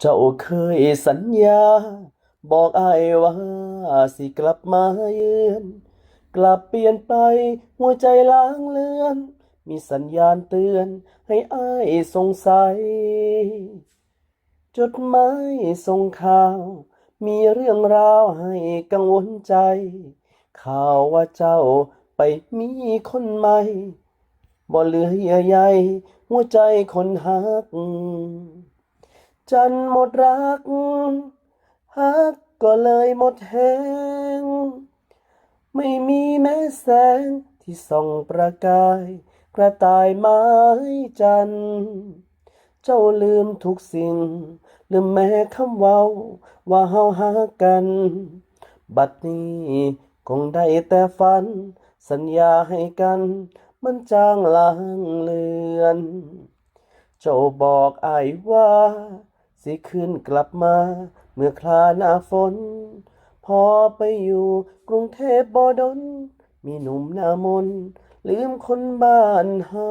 เจ้าเคยสัญญา บอกอ้ายว่าสิกลับมาเยือน กลับเปลี่ยนไปหัวใจล้างเลือน มีสัญญาณเตือนให้อ้ายสงสัย จดหมายส่งข่าว มีเรื่องราวให้กังวลใจ ข่าวว่าเจ้าไปมีคนใหม่บ่เหลือเยื่อใยหัวใจคนหัก จันหมดรักฮักก็เลยหมดแหงไม่มีแม้แสงที่ส่องประกาย กระต่ายไม้จัน เจ้าลืมทุกสิ่ง ลืมแม้คำเว้า ว่าเฮาหักกัน บัดนี้คงได้แต่ฝัน สัญญาให้กัน มันจางลางเลือน เจ้าบอกอายว่า สิขึ้นกลับมา เมื่อคลาหน้าฝน พอไปอยู่กรุงเทพบ่ดน มีหนุ่มหน้ามน ลืมคนบ้านเฮา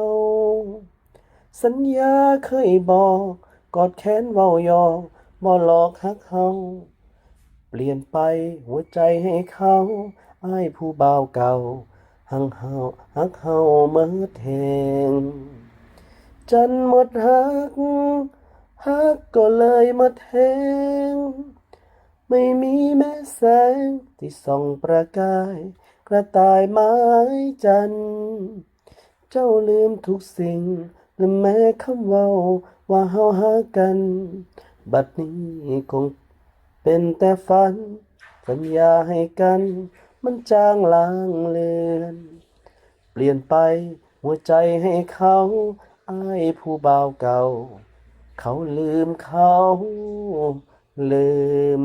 สัญญาเคยบอก กอดแขนเว้ายอกบ่หลอกฮักเฮา เปลี่ยนไปหัวใจให้เขาอ้ายผู้บ่าวเก่าหังเฮาฮักเฮาเมิดแหงจันหมดฮัก ฮักก็เลยหมดแหงไม่มีแม้แสงที่ส่องประกาย กระต่ายไม้จันทร์เจ้าลืมทุกสิ่งและแม้คำเว้าว่าเฮาหากัน บัดนี้คงเป็นแต่ฝัน สัญญาให้กัน มันจางลางเลือน เปลี่ยนไปหัวใจให้เขา อ้ายผู้บ่าวเก่า เขาลืมเขาลืม